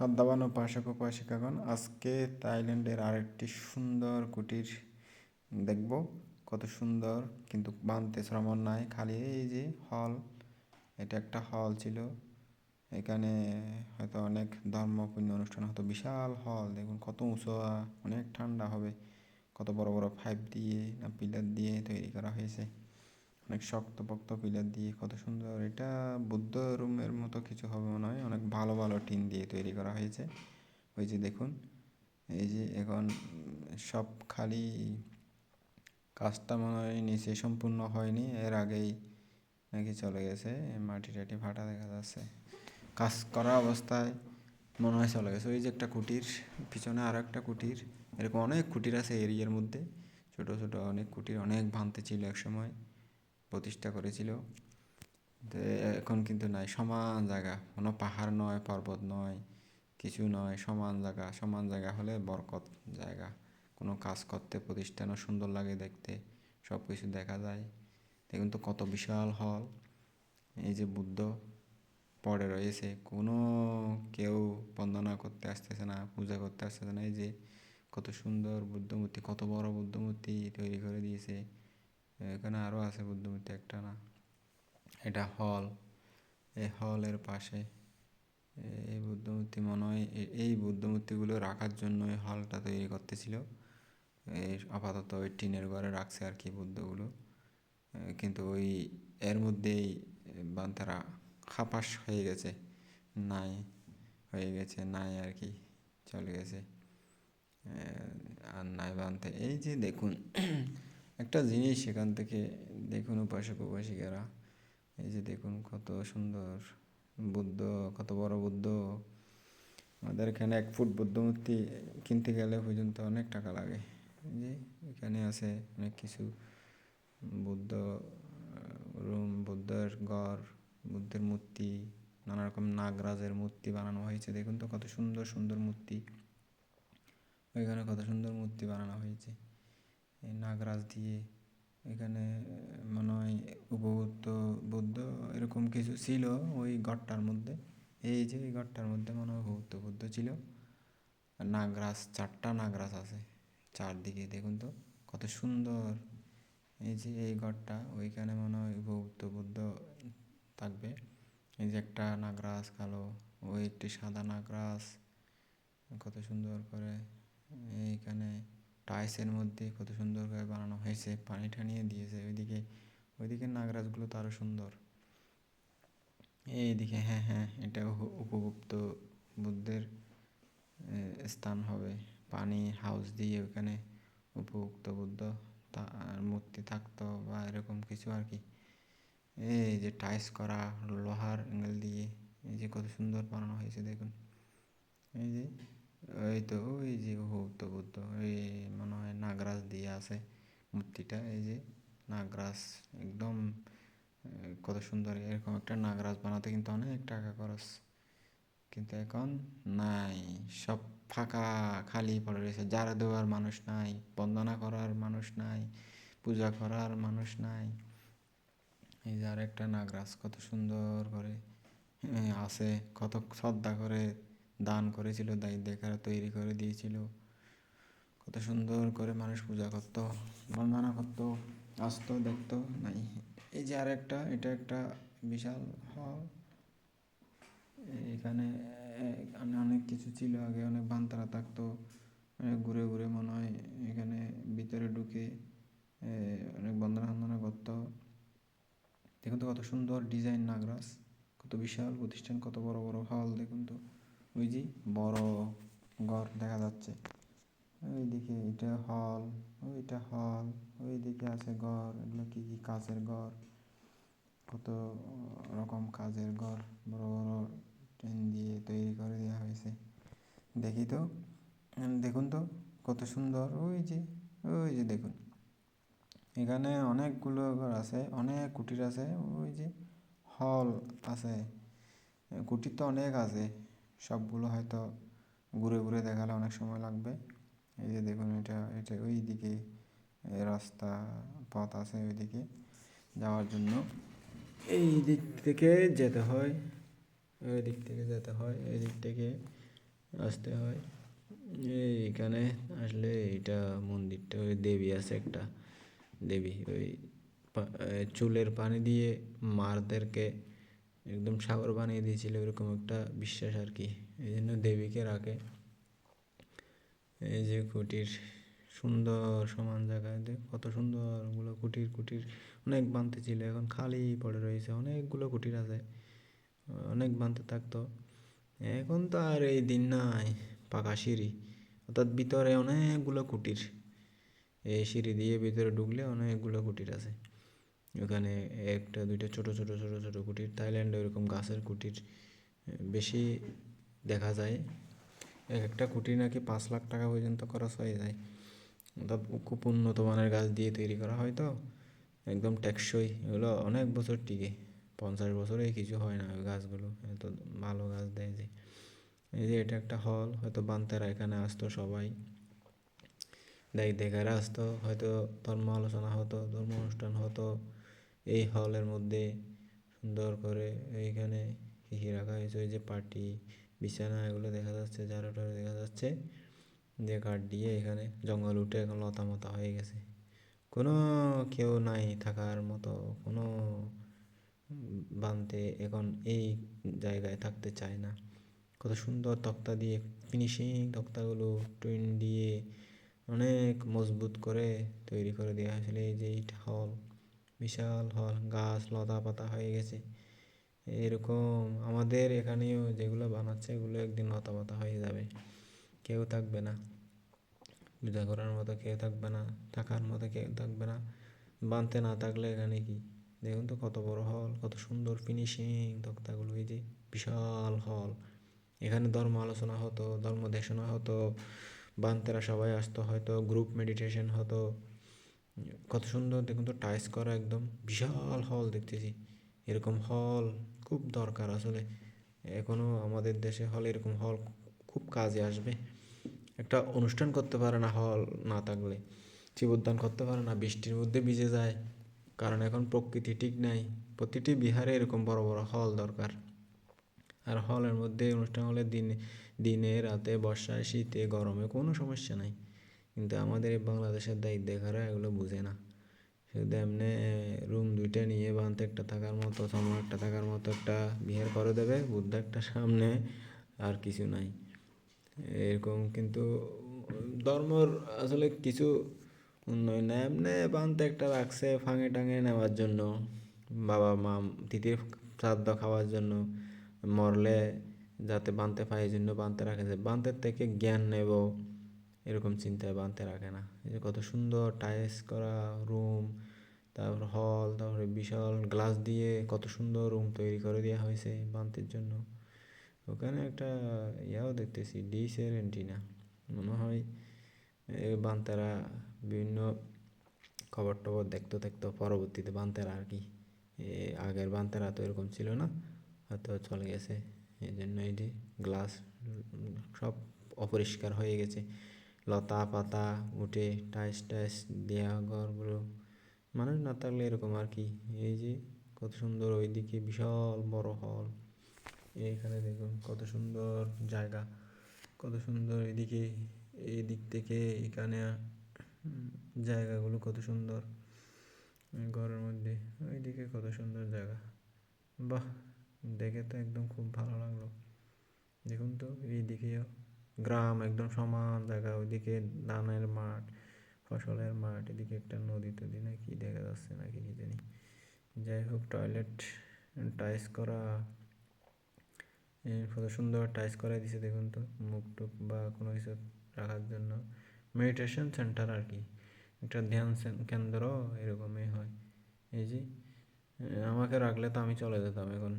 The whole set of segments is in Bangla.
শ্রদ্ধাবান উপাসক উপাসিকাগণ আজকে থাইল্যান্ডের আরেকটি সুন্দর কুটির দেখব। কত সুন্দর, কিন্তু বানতে শ্রমণ নাই। খালি এই যে হল, এটা একটা হল ছিল। এখানে হয়তো অনেক ধর্মপূর্ণ অনুষ্ঠান হতো বিশাল হল। দেখুন, কত উঁচু, অনেক ঠান্ডা হবে। কত বড় বড় পাইপ দিয়ে না পিলার দিয়ে তৈরি করা হয়েছে। অনেক শক্ত পক্ত পিলার দিয়ে কত সুন্দর। এটা বুদ্ধ রুমের মতো কিছু হবে মনে হয়। অনেক ভালো ভালো টিন দিয়ে তৈরি করা হয়েছে। ওই যে দেখুন, এই যে এখন সব খালি কাজটা মনে হয় নিচে সম্পূর্ণ হয়নি। এর আগেই নাকি চলে গেছে। মাটি টাটি ফাটা দেখা যাচ্ছে। কাজ করা অবস্থায় মনে হয় চলে গেছে। ওই যে একটা কুটির, পিছনে আর একটা কুটির। এরকম অনেক কুটির আছে এরিয়ার মধ্যে। ছোট ছোট অনেক কুটির, অনেক ভাঙতে ছিল এক সময় প্রতিষ্ঠা করেছিল। এখন কিন্তু নাই, সমান জায়গা। কোনো পাহাড় নয়, পর্বত নয়, কিছু নয়, সমান জায়গা। সমান জায়গা হলে বরকত জায়গা। কোনো কাজ করতে, প্রতিষ্ঠানও সুন্দর লাগে দেখতে সব কিছু দেখা যায়। দেখুন তো কত বিশাল হল। এই যে বুদ্ধ পড়ে রয়েছে, কোনো কেউ বন্দনা করতে আসতেছে না, পূজা করতে আসতেছে না। এই যে কত সুন্দর বুদ্ধমূর্তি, কত বড় বুদ্ধমূর্তি তৈরি করে দিয়েছে। এখানে আরও আছে বুদ্ধমূর্তি, একটা না? এটা হল। এই হলের পাশে এই বুদ্ধমূর্তি মনে হয় এই বুদ্ধমূর্তিগুলো রাখার জন্য এই হলটা তৈরি করতেছিল। এই আপাতত ওই টিনের ঘরে রাখছে আর কি বুদ্ধগুলো। কিন্তু ওই এর মধ্যেই তারা খাপাস হয়ে গেছে। নাই, হয়ে গেছে, নাই আর কি, চলে গেছে। আর নাই বানতে। এই যে দেখুন একটা জিনিস সেখান থেকে দেখুন উপাসক, উপাসিকারা। এই যে দেখুন কত সুন্দর বুদ্ধ, কত বড় বুদ্ধ। আমাদের এখানে এক ফুট বুদ্ধ মূর্তি কিনতে গেলে পর্যন্ত অনেক টাকা লাগে। যে এখানে আছে অনেক কিছু। বুদ্ধ রুম, বুদ্ধের ঘর, বুদ্ধের মূর্তি, নানা রকম নাগরাজের মূর্তি বানানো হয়েছে। দেখুন তো কত সুন্দর সুন্দর মূর্তি। ওইখানে কত সুন্দর মূর্তি বানানো হয়েছে। নাগরাজ দিয়ে, এখানে মনে হয় উপভূত বুদ্ধ, এরকম কিছু ছিল ওই ঘরটার মধ্যে। এই যে এই ঘরটার মধ্যে মনে হয় উপভূত বুদ্ধ ছিল। নাগরাজ, চারটা নাগরাজ আছে চারদিকে, দেখুন তো, কত সুন্দর। এই যে এই ঘরটা, ওইখানে মনে হয় উপভূত বুদ্ধ থাকবে। এই যে একটা নাগরাজ কালো, ওই একটি সাদা নাগরাজ, কত সুন্দর করে। এইখানে টাইসের মধ্যে কত সুন্দর করে বানানো হয়েছে পানি টানিয়ে দিয়েছে, ওইদিকে ওইদিকে নাগরাজগুলো তো আরও সুন্দর। এইদিকে হ্যাঁ হ্যাঁ এটা উপগুপ্ত বুদ্ধের স্থান হবে। পানি হাউস দিয়ে ওখানে উপভুক্ত বুদ্ধ তার মূর্তি থাকতো বা এরকম কিছু আর কি। এই যে টাইস করা, লোহার অ্যাঙ্গেল দিয়ে, এই যে কত সুন্দর বানানো হয়েছে দেখুন। এই যে ওই তো ওই যে উপভুক্ত বুদ্ধ, ওই মনে হয় নাগরাজ দিয়ে আছে মূর্তিটা, এই যে নাগরাজ, একদম কত সুন্দর, এরকম একটা নাগরাজ বানাতে কিন্তু অনেক টাকা খরচ। কিন্তু এখন নাই, সব ফাঁকা, খালি পড়ে রয়েছে যারা দেওয়ার মানুষ নাই, বন্দনা করার মানুষ নাই, পূজা করার মানুষ নাই। এই যে আরেকটা নাগরাজ কত সুন্দর করে আছে, কত শ্রদ্ধা করে দান করেছিল, দায়ী দেখার তৈরি করে দিয়েছিল। কত সুন্দর করে মানুষ পূজা করত, বন্দনা করতো, আসতো, দেখতো, নাই। এই যে আর একটা এটা একটা বিশাল হল। এখানে অনেক কিছু ছিল, আগে অনেক বান্তারা থাকতো, অনেক ঘুরে ঘুরে মনে হয় এখানে ভিতরে ঢুকে অনেক বন্দনা বন্দনা করতো। দেখুন তো কত সুন্দর ডিজাইন নাগরাজ, কত বিশাল প্রতিষ্ঠান, কত বড় বড় হল, দেখুন তো। ওই যে বড় ঘর দেখা যাচ্ছে। ওইদিকে এটা হল ওইটা হল ওইদিকে আছে ঘর, এগুলো কি কি কাজের ঘর? কত রকম কাজের ঘর, বড় বড় ট্রেন দিয়ে তৈরি করে দেওয়া হয়েছে। দেখি তো দেখুন তো, কত সুন্দর, ওই যে ওই যে দেখুন। এখানে অনেকগুলো ঘর আছে, অনেক কুটির আছে, ওই যে হল আছে। কুটির তো অনেক আছে। সবগুলো হয়তো ঘুরে ঘুরে দেখালে অনেক সময় লাগবে। এই যে দেখুন এটা এটা ওই দিকে রাস্তা, পথ আছে ওই দিকে যাওয়ার জন্য। এই দিক থেকে যেতে হয়, ওই দিক থেকে যেতে হয়, এই দিক থেকে আসতে হয়। এইখানে আসলে এটা মন্দিরটা, ওই দেবী আছে একটা, দেবী ওই চুলের পানি দিয়ে মারদেরকে একদম সাগর বানিয়ে দিয়েছিল এরকম একটা বিশ্বাস আর কি। এই জন্য দেবীকে রাখে। এই যে কুটির, সুন্দর সমান জায়গায় দেখ, কত সুন্দর ওগুলো কুটির কুটির অনেক বানতে ছিল, এখন খালি পড়ে রয়েছে, অনেকগুলো কুটির আছে, অনেক বানতে থাকতো। এখন তো আর এই দিন নাই, পাকা সিঁড়ি, অর্থাৎ ভিতরে অনেকগুলো কুটির, এই সিঁড়ি দিয়ে ভিতরে ঢুকলে অনেকগুলো কুটির আছে। ওখানে একটা, দুইটা ছোট ছোট ছোট ছোট কুটির, থাইল্যান্ডে ওরকম গাছের কুটির বেশি দেখা যায়। এক একটা কুটির নাকি পাঁচ লাখ টাকা পর্যন্ত খরচ হয়ে যায়। অর্থাৎ খুব উন্নত মানের গাছ দিয়ে তৈরি করা হয় তো। একদম টেকসই, এগুলো অনেক বছর টিকে, পঞ্চাশ বছরে কিছু হয় না ওই গাছগুলো, এত ভালো গাছ দেয় যে। এই যে এটা একটা হল, হয়তো বান্তারা এখানে আসতো সবাই। দেখ, দেখারা আসতো, হয়তো ধর্ম আলোচনা হতো, ধর্ম অনুষ্ঠান হতো এই হলের মধ্যে সুন্দর করে এইখানে কী কী রাখা হয়েছে? ওই যে পার্টি বিছানা, এগুলো দেখা যাচ্ছে ঝাড়ুটারু দেখা যাচ্ছে। দিয়ে কাঠ দিয়ে এখানে জঙ্গল উঠে এখন লতা মতা হয়ে গেছে। কোনো কেউ নাই থাকার মতো, কোনো বানতে এখন এই জায়গায় থাকতে চায় না। কত সুন্দর তক্তা দিয়ে ফিনিশিং তক্তাগুলো টুইন দিয়ে অনেক মজবুত করে তৈরি করে দেওয়া হয়েছিল। এই যে ইট হল বিশাল হল গাছ, লতা পাতা হয়ে গেছে। এরকম আমাদের এখানেও যেগুলো বানাচ্ছে এগুলো একদিন লতা পাতা হয়ে যাবে। কেউ থাকবে না। পূজা করার মতো কেউ থাকবে না। থাকার মতো কেউ থাকবে না। বানতে না থাকলে এখানে কি? দেখুন তো কত বড় হল, কত সুন্দর ফিনিশিং তক্তাগুলো, এই যে বিশাল হল। এখানে ধর্ম আলোচনা হতো, ধর্ম দেশনা হতো, বান্তেরা সবাই আসতো, হয়তো গ্রুপ মেডিটেশন হতো। কত সুন্দর দেখুন তো টাইস করা একদম বিশাল হল দেখতেছি। এরকম হল খুব দরকার আসলে। এখনও আমাদের দেশে হল এরকম হল খুব কাজে আসবে। একটা অনুষ্ঠান করতে পারে না হল না থাকলে। জীবদান করতে পারে না, বৃষ্টির মধ্যে ভিজে যায়। কারণ এখন প্রকৃতি ঠিক নাই। প্রতিটি বিহারে এরকম বড় বড় হল দরকার। আর হলের মধ্যে অনুষ্ঠান হলে দিনে দিনে, রাতে, বর্ষায়, শীতে, গরমে কোনো সমস্যা নাই। কিন্তু আমাদের এই বাংলাদেশের দায়িত্ব দেখারা এগুলো বুঝে না। শুধু এমনি রুম দুইটা নিয়ে বানতে একটা থাকার মতো সময় একটা থাকার মতো একটা বিহার করে দেবে, বুদ্ধ একটা সামনে আর কিছু নাই। এরকম কিন্তু ধর্মর আসলে কিছু উন্নয়ন না এমনি বানতে একটা রাখছে ফাঙে টাঙে নেওয়ার জন্য, বাবা, মা তিথির শ্রাদ্ধ খাওয়ার জন্য, মরলে যাতে বানতে পায়, এই জন্য বানতে রাখেছে। বানতের থেকে জ্ঞান নেব। এরকম চিন্তায় বাঁধতে রাখে না। এই যে কত সুন্দর টাইলস করা রুম তারপর হল তারপরে বিশাল গ্লাস দিয়ে কত সুন্দর রুম তৈরি করে দেওয়া হয়েছে বান্তের জন্য। ওখানে একটা ইয়াও দেখতেছি ডিসের অ্যান্টিনা মনে হয় এই বান্তারা বিভিন্ন খবর টবর দেখতে দেখতো পরবর্তীতে বান্তারা আর কি আগের বান্তারা তো এরকম ছিল না, হয়তো চলে গেছে। এই জন্য এটি গ্লাস সব অপরিষ্কার হয়ে গেছে। লতা পাতা, উঠে টাইস টাইস দেওয়া ঘরগুলো। মানুষ না থাকলে এরকম আর কি। এই যে কত সুন্দর ওইদিকে বিশাল বড় হল। এইখানে দেখুন কত সুন্দর জায়গা। কত সুন্দর এদিকে এই দিক থেকে এখানে জায়গাগুলো কত সুন্দর। ঘরের মধ্যে ওইদিকে কত সুন্দর জায়গা। বাহ, দেখে তো একদম খুব ভালো লাগল। দেখুন তো, এইদিকেও গ্রাম একদম সমান জায়গা ওইদিকে ধানের মাঠ, ফসলের মাঠ, এদিকে একটা নদী টদী না কি দেখা যাচ্ছে নাকি কি জানি। যাই হোক টয়লেট টাইস করা কত সুন্দর টাইস করাই দিছে দেখুন তো, মুখ টুক বা কোনো কিছু রাখার জন্য। মেডিটেশন সেন্টার আর কি, একটা ধ্যান কেন্দ্র এরকমই হয়। এই যে আমাকে রাখলে তো আমি চলে যেতাম এখন,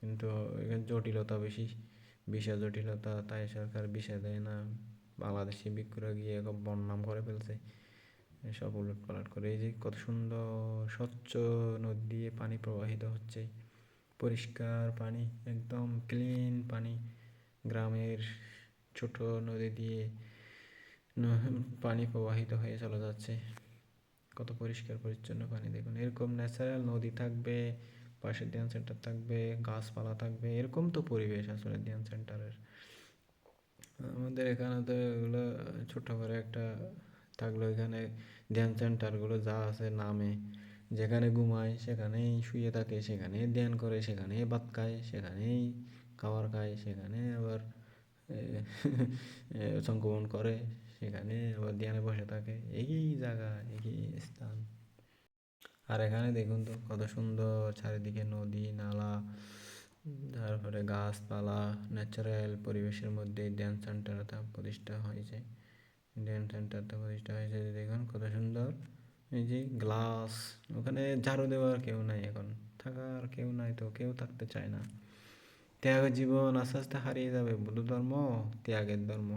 কিন্তু এখানে জটিলতা বেশি। ভিসা জটিলতা, তাই সরকার ভিসা দেয় না। বাংলাদেশি বিক্ষুরা গিয়ে বন্যাম করে ফেলছে। সব উলট পালট করে। এই যে কত সুন্দর স্বচ্ছ নদী দিয়ে পানি প্রবাহিত হচ্ছে। পরিষ্কার পানি, একদম ক্লিন পানি। গ্রামের ছোট নদী দিয়ে পানি প্রবাহিত হয়ে চলে যাচ্ছে। কত পরিষ্কার পরিচ্ছন্ন পানি, দেখুন। এরকম ন্যাচারাল নদী থাকবে। পাশে ধ্যান সেন্টার থাকবে, গাছপালা থাকবে, এরকম তো পরিবেশ আসলে ধ্যান সেন্টারের আমাদের এখানে তো এগুলো ছোট করে একটা থাকল, এখানে ধ্যান সেন্টারগুলো যা আছে নামে। যেখানে ঘুমায়, সেখানেই শুয়ে থাকে, সেখানেই ধ্যান করে, সেখানেই ভাত খায়, সেখানেই খাবার খায়, সেখানে আবার সংক্রমণ করে, সেখানে আবার ধ্যানে বসে থাকে। একই জায়গা একই স্থান। আর এখানে দেখুন তো কত সুন্দর চারিদিকে নদী, নালা, তারপরে গাছপালা ন্যাচারাল পরিবেশের মধ্যে ধ্যান সেন্টারটা প্রতিষ্ঠা হয়েছে। ধ্যান সেন্টারটা প্রতিষ্ঠা হয়েছে দেখুন কত সুন্দর। এই যে গ্লাস ওখানে ঝাড়ু দেওয়ার কেউ নাই এখন। থাকার কেউ নাই তো, কেউ থাকতে চায় না। ত্যাগ জীবন আস্তে আস্তে হারিয়ে যাবে, বৌদ্ধ ধর্ম, ত্যাগের ধর্ম।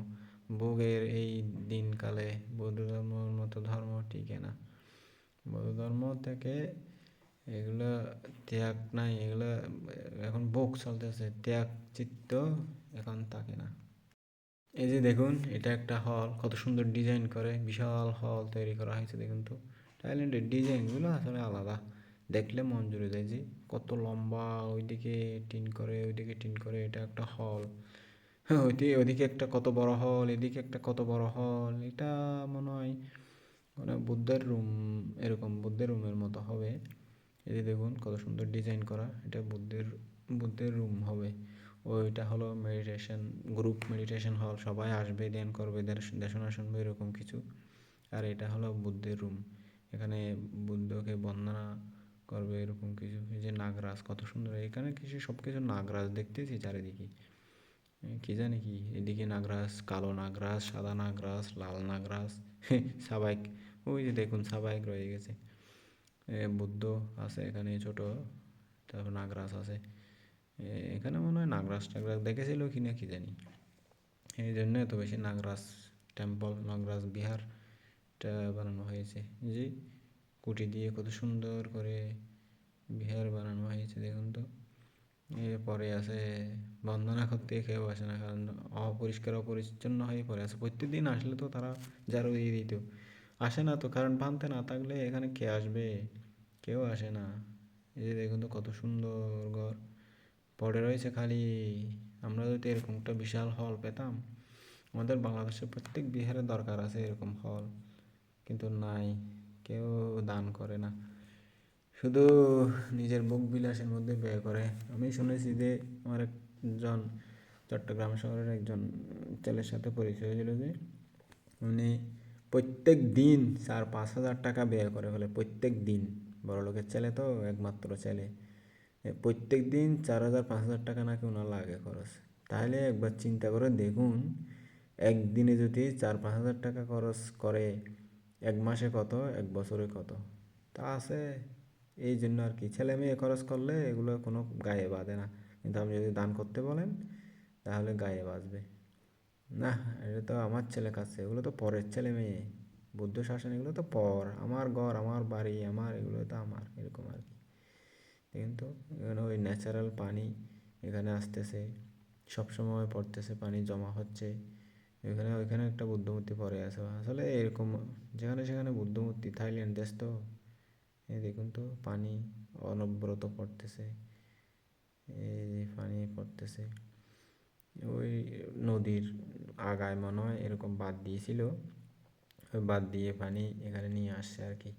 ভোগের এই দিনকালে বৌদ্ধ ধর্মের মতো ধর্ম টিকে না। বৌদ্ধ ধর্ম থেকে এগুলো ত্যাগ নাই, এগুলো এখন ভোগ চলতেছে, ত্যাগ চিত্ত এখন থাকে না। এই যে দেখুন, এটা একটা হল, কত সুন্দর ডিজাইন করে, বিশাল হল তৈরি করা হয়েছে, দেখুন তো। থাইল্যান্ডের ডিজাইনগুলো আসলে আলাদা। দেখলে মন জুড়ে যায় যে, কত লম্বা, ওইদিকে টিন করে, ওইদিকে টিন করে, এটা একটা হল। হ্যাঁ ওইদিকে ওইদিকে একটা কত বড় হল, এদিকে একটা কত বড় হল, এটা মনে হয় মানে বুদ্ধের রুম এরকম বুদ্ধের রুমের মতো হবে। যে দেখুন কত সুন্দর ডিজাইন করা, এটা বুদ্ধের বুদ্ধের রুম হবে। ওইটা হলো মেডিটেশন গ্রুপ মেডিটেশন হল সবাই আসবে, ধ্যান করবে দেশনা শুনবে, এরকম কিছু। আর এটা হলো বুদ্ধের রুম। এখানে বুদ্ধকে বন্দনা করবে, এরকম কিছু। এই যে নাগরাজ, কত সুন্দর। এখানে কিছু সব কিছু নাগরাজ দেখতেছি চারিদিকে। কি জানি কি? এদিকে নাগরাজ, কালো নাগরাজ, সাদা নাগরাজ, লাল নাগরাজ। সাবাইক ওই যে দেখুন সাবাইক রয়ে গেছে। বুদ্ধ আছে এখানে, ছোট। তারপর নাগরাজ আছে। এখানে মনে হয় নাগরাজ টাগরাজ দেখেছিল কি না কি জানি। এই জন্য এত বেশি নাগরাজ টেম্পল নাগরাজ বিহারটা বানানো হয়েছে। জি কুটি দিয়ে কত সুন্দর করে বিহার বানানো হয়েছে, দেখুন তো। এরপরে আছে বন্দনা করতে কেউ আসে না, কারণ অপরিষ্কার, অপরিচ্ছন্ন হয়ে পড়ে আছে। প্রত্যেক দিন আসলে তো তারা ঝাড়ু দিয়ে দিত। আসে না তো, কারণ বানতে না থাকলে এখানে কে আসবে? কেউ আসে না। এই যে দেখুন তো কত সুন্দর ঘর। পড়ে রয়েছে খালি। আমরা যদি এরকম একটা বিশাল হল পেতাম, আমাদের বাংলাদেশের প্রত্যেক বিহারে দরকার আছে এরকম হল কিন্তু নাই, কেউ দান করে না। শুধু নিজের বুক বিলাসের মধ্যে ব্যয় করে। আমি শুনেছি যে আমার একজন চট্টগ্রাম শহরের একজন ছেলের সাথে পরিচয় হয়েছিল যে, উনি প্রত্যেক দিন চার, পাঁচ হাজার টাকা ব্যয় করে ফেলে, প্রত্যেক দিন। বড় লোকের ছেলে তো, একমাত্র ছেলে। প্রত্যেক দিন চার হাজার, পাঁচ হাজার টাকা নাকি ওনার লাগে খরচ। তাহলে একবার চিন্তা করে দেখুন, একদিনে যদি চার, পাঁচ হাজার টাকা খরচ করে, এক মাসে কত, এক বছরে কত? তা আছে। এই জন্য আর কি। ছেলে মেয়ে খরচ করলে এগুলো কোনো গায়ে বাঁধে না। কিন্তু আপনি যদি দান করতে বলেন, তাহলে গায়ে বাঁচবে না, এটা তো আমার ছেলে কাছে, এগুলো তো পরের ছেলে মেয়ে। বুদ্ধ শাসন এগুলো তো পর, আমার ঘর, আমার বাড়ি, আমার, এগুলো তো আমার, এরকম আর কি। কিন্তু এখানে ওই ন্যাচারাল পানি এখানে আসতেছে, সবসময় পড়তেছে, পানি জমা হচ্ছে। এখানে, ওইখানে একটা বুদ্ধমূর্তি পরে আছে। আসলে এরকম, যেখানে সেখানে বুদ্ধমূর্তি, থাইল্যান্ড দেশ তো। এই দেখুন তো, পানি অনবরত পড়তেছে। এই পানি পড়তেছে। ওই নদীর আগায় মনে হয় এরকম বাদ দিয়েছিল। ওই বাদ দিয়ে পানি এখানে নিয়ে আসছে আর কি।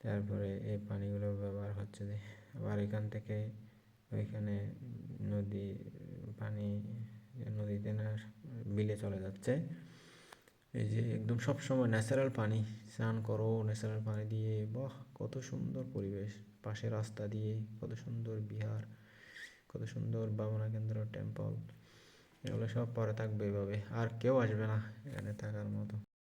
তারপরে এই পানিগুলো ব্যবহার হচ্ছে যে আবার এখান থেকে ওইখানে নদী, পানি নদীতে না বিলে চলে যাচ্ছে। এই যে একদম সব সময় ন্যাচারাল পানি, স্নান করো ন্যাচারাল পানি দিয়ে, বাহ, কত সুন্দর পরিবেশ। পাশে রাস্তা দিয়ে, কত সুন্দর বিহার, কত সুন্দর বামনা কেন্দ্র টেম্পল এগুলো সব পরে থাকবে এভাবে। আর কেউ আসবে না এখানে থাকার মতো।